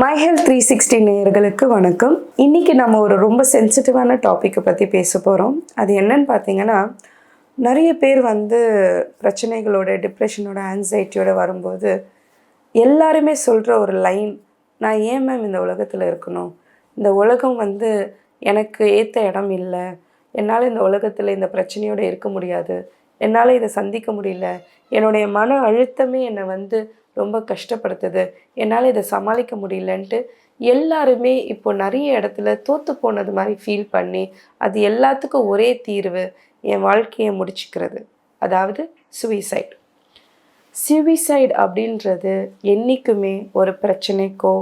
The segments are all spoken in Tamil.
மை ஹெல்த் த்ரீ சிக்ஸ்டி நேயர்களுக்கு வணக்கம். இன்னைக்கு நம்ம ஒரு ரொம்ப சென்சிட்டிவான டாப்பிக்கை பற்றி பேச போகிறோம் அது என்னன்னு பார்த்தீங்கன்னா நிறைய பேர் வந்து பிரச்சனைகளோட டிப்ரெஷனோட ஆன்சைட்டியோட வரும்போது எல்லாருமே சொல்கிற ஒரு லைன் நான் ஏன் மேம் இந்த உலகத்தில் இருக்கணும்? இந்த உலகம் வந்து எனக்கு ஏற்ற இடம் இல்லை. என்னால் இந்த உலகத்தில் இந்த பிரச்சனையோடு இருக்க முடியாது. என்னால் இதை சந்திக்க முடியல. என்னுடைய மன அழுத்தமே என்னை வந்து ரொம்ப கஷ்டப்படுத்துது. என்னால் இதை சமாளிக்க முடியலன்ட்டு எல்லாருமே இப்போ நிறைய இடத்துல தோற்று போனது மாதிரி ஃபீல் பண்ணி அது எல்லாத்துக்கும் ஒரே தீர்வு என் வாழ்க்கையை முடிச்சுக்கிறது. அதாவது சுவிசைட் சுவிசைட் அப்படின்றது என்றைக்குமே ஒரு பிரச்சனைக்கோ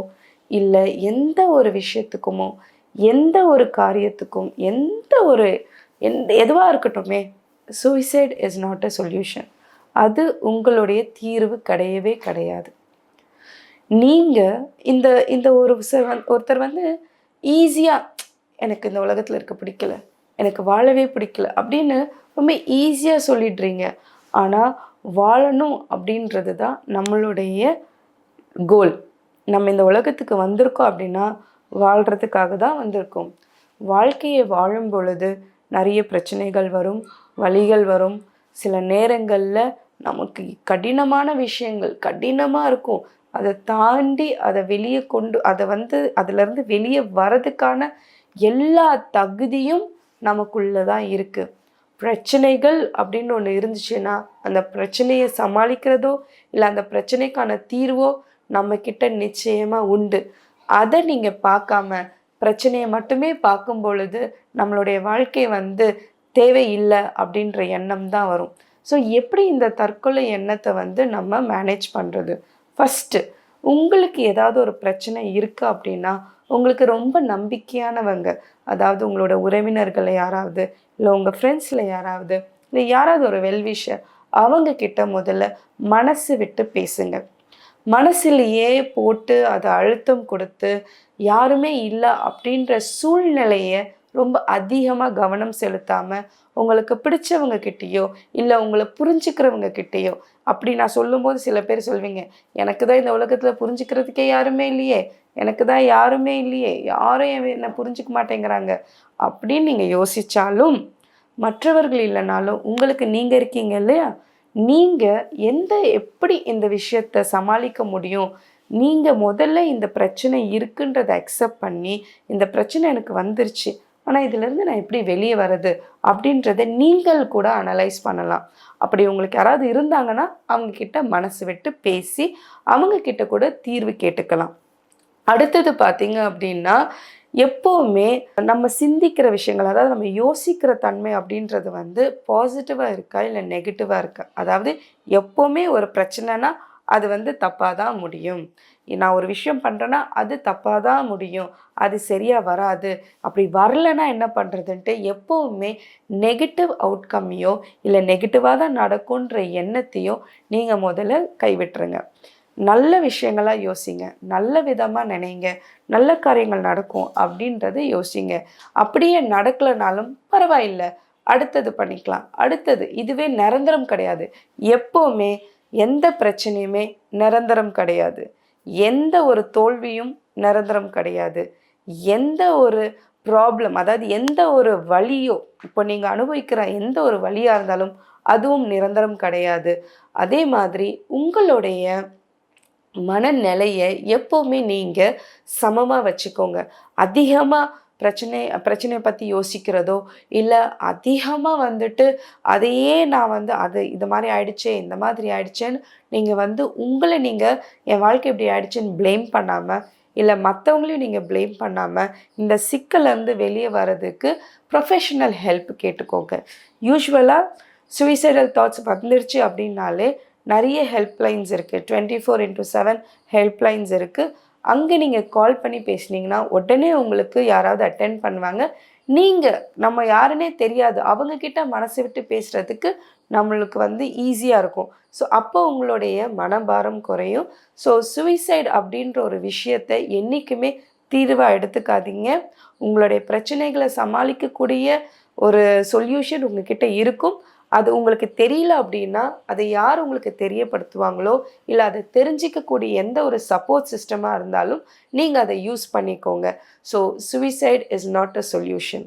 இல்லை எந்த ஒரு விஷயத்துக்குமோ எந்த ஒரு காரியத்துக்கும் எந்த ஒரு எந்த எதுவாக இருக்கட்டுமே suicide is not a solution அது உங்களுடைய தீர்வு கிடையவே கிடையாது. நீங்கள் இந்த இந்த ஒரு ஒருத்தர் வந்து ஈஸியாக எனக்கு இந்த உலகத்தில் இருக்க பிடிக்கல எனக்கு வாழவே பிடிக்கல அப்படின்னு ரொம்ப ஈஸியாக சொல்லிடுறீங்க. ஆனால் வாழணும் அப்படின்றது தான் நம்மளுடைய கோல் நம்ம இந்த உலகத்துக்கு வந்திருக்கோம் அப்படின்னா வாழ்கிறதுக்காக தான் வந்திருக்கோம். வாழ்க்கையை வாழும் பொழுது நிறைய பிரச்சனைகள் வரும் வழிகள் வரும். சில நேரங்களில் நமக்கு கடினமான விஷயங்கள் கடினமாக இருக்கும். அதை தாண்டி அதை வெளியே கொண்டு அதை வந்து அதுலேருந்து வெளியே வரதுக்கான எல்லா தகுதியும் நமக்குள்ளே தான் இருக்குது பிரச்சனைகள் அப்படின்னு ஒன்று இருந்துச்சுன்னா அந்த பிரச்சனையை சமாளிக்கிறதோ இல்லை அந்த பிரச்சனைக்கான தீர்வோ நம்மக்கிட்ட நிச்சயமாக உண்டு. அதை நீங்கள் பார்க்காம பிரச்சனையை மட்டுமே பார்க்கும் பொழுது நம்மளுடைய வாழ்க்கை வந்து தேவையில்லை அப்படின்ற எண்ணம் தான் வரும். ஸோ எப்படி இந்த தற்கொலை எண்ணத்தை வந்து நம்ம மேனேஜ் பண்ணுறது ஃபஸ்ட்டு உங்களுக்கு ஏதாவது ஒரு பிரச்சனை இருக்குது அப்படின்னா உங்களுக்கு ரொம்ப நம்பிக்கையானவங்க அதாவது உங்களோட உறவினர்கள் யாராவது இல்லை உங்கள் ஃப்ரெண்ட்ஸில் யாராவது இல்லை யாராவது ஒரு வெல்விஷர் அவங்க கிட்ட முதல்ல மனசு விட்டு பேசுங்க. மனசுலேயே போட்டு அதை அழுத்தம் கொடுத்து யாருமே இல்லை அப்படின்ற சூழ்நிலையை ரொம்ப அதிகமாக கவனம் செலுத்தாமல் உங்களுக்கு பிடிச்சவங்க கிட்டேயோ இல்லை உங்களை புரிஞ்சுக்கிறவங்க கிட்டேயோ அப்படி நான் சொல்லும்போது சில பேர் சொல்வீங்க எனக்கு தான் இந்த உலகத்தில் புரிஞ்சுக்கிறதுக்கே யாருமே இல்லையே எனக்கு தான் யாருமே இல்லையே யாரும் என்னை புரிஞ்சுக்க மாட்டேங்கிறாங்க. அப்படின்னு நீங்கள் யோசித்தாலும் மற்றவர்கள் இல்லைனாலும் உங்களுக்கு நீங்கள் இருக்கீங்க இல்லையா? நீங்கள் எந்த எப்படி இந்த விஷயத்தை சமாளிக்க முடியும்? நீங்கள் முதல்ல இந்த பிரச்சனை இருக்குன்றதை அக்செப்ட் பண்ணி இந்த பிரச்சனை எனக்கு வந்துருச்சு ஆனால் இதிலேருந்து நான் எப்படி வெளியே வர்றது? அப்படின்றத நீங்கள் கூட அனலைஸ் பண்ணலாம். அப்படி உங்களுக்கு யாராவது இருந்தாங்கன்னா அவங்கக்கிட்ட மனசு விட்டு பேசி அவங்க கிட்ட கூட தீர்வு கேட்டுக்கலாம். அடுத்தது பார்த்தீங்க அப்படின்னா எப்போவுமே நம்ம சிந்திக்கிற விஷயங்கள் அதாவது நம்ம யோசிக்கிற தன்மை அப்படின்றது வந்து பாசிட்டிவாக இருக்கா இல்லை நெகட்டிவாக இருக்கா? அதாவது எப்போவுமே ஒரு பிரச்சனைனா அது வந்து தப்பாக தான் முடியும். நான் ஒரு விஷயம் பண்ணுறேன்னா அது தப்பாக தான் முடியும். அது சரியாக வராது. அப்படி வரலைன்னா என்ன பண்ணுறதுன்ட்டு எப்போவுமே நெகட்டிவ் அவுட்கம்மையோ இல்லை நெகட்டிவாக தான் நடக்குன்ற எண்ணத்தையும் நீங்கள் முதல்ல கைவிட்டுருங்க. நல்ல விஷயங்களாக யோசிங்க. நல்ல விதமாக நினைங்க. நல்ல காரியங்கள் நடக்கும் அப்படின்றத யோசிங்க. அப்படியே நடக்கலைனாலும் பரவாயில்லை. அடுத்தது பண்ணிக்கலாம். அடுத்தது இதுவே நிரந்தரம் கிடையாது. எப்போவுமே எந்த பிரச்சனையுமே நிரந்தரம் கிடையாது. எந்த ஒரு தோல்வியும் நிரந்தரம் கிடையாது. எந்த ஒரு ப்ராப்ளம் அதாவது எந்த ஒரு வழியோ இப்போ நீங்கள் அனுபவிக்கிற எந்த ஒரு வழியாக இருந்தாலும் அதுவும் நிரந்தரம் கிடையாது. அதே மாதிரி உங்களுடைய மனநிலையை எப்போவுமே நீங்கள் சமமாக வச்சுக்கோங்க. அதிகமாக பிரச்சனை பிரச்சனையை பற்றி யோசிக்கிறதோ இல்லை அதிகமாக வந்துட்டு அதையே நான் வந்து அது இது மாதிரி ஆயிடுச்சே இந்த மாதிரி ஆயிடுச்சேன்னு நீங்கள் வந்து உங்களை நீங்கள் என் வாழ்க்கை இப்படி ஆயிடுச்சுன்னு ப்ளேம் பண்ணாமல் இல்லை மற்றவங்களையும் நீங்கள் ப்ளேம் பண்ணாமல் இந்த சிக்கலேருந்து வெளியே வர்றதுக்கு ப்ரொஃபஷனல் ஹெல்ப் கேட்டுக்கோங்க. யூஸ்வலாக சுவிசைடல் தாட்ஸ் வந்துருச்சு அப்படின்னாலே நிறைய ஹெல்ப்லைன்ஸ் இருக்குது twenty four into seven helplines இருக்குது அங்கே நீங்கள் கால் பண்ணி பேசுனீங்கன்னா உடனே உங்களுக்கு யாராவது அட்டென்ட் பண்ணுவாங்க. நீங்கள் நம்ம யாருன்னே தெரியாது. அவங்கக்கிட்ட மனசை விட்டு பேசுகிறதுக்கு நம்மளுக்கு வந்து ஈஸியாக இருக்கும். ஸோ அப்போ உங்களுடைய மனபாரம் குறையும். ஸோ சுவிசைட் அப்படின்ற ஒரு விஷயத்தை என்றைக்குமே தீர்வாக எடுத்துக்காதீங்க. உங்களுடைய பிரச்சனைகளை சமாளிக்கக்கூடிய ஒரு சொல்யூஷன் உங்ககிட்ட இருக்கும். அது உங்களுக்கு தெரியல அப்படின்னா அதை யார் உங்களுக்கு தெரியப்படுத்துவாங்களோ இல்லை அதை தெரிஞ்சிக்கக்கூடிய எந்த ஒரு சப்போர்ட் சிஸ்டமாக இருந்தாலும் நீங்கள் அதை யூஸ் பண்ணிக்கோங்க. So suicide is not a solution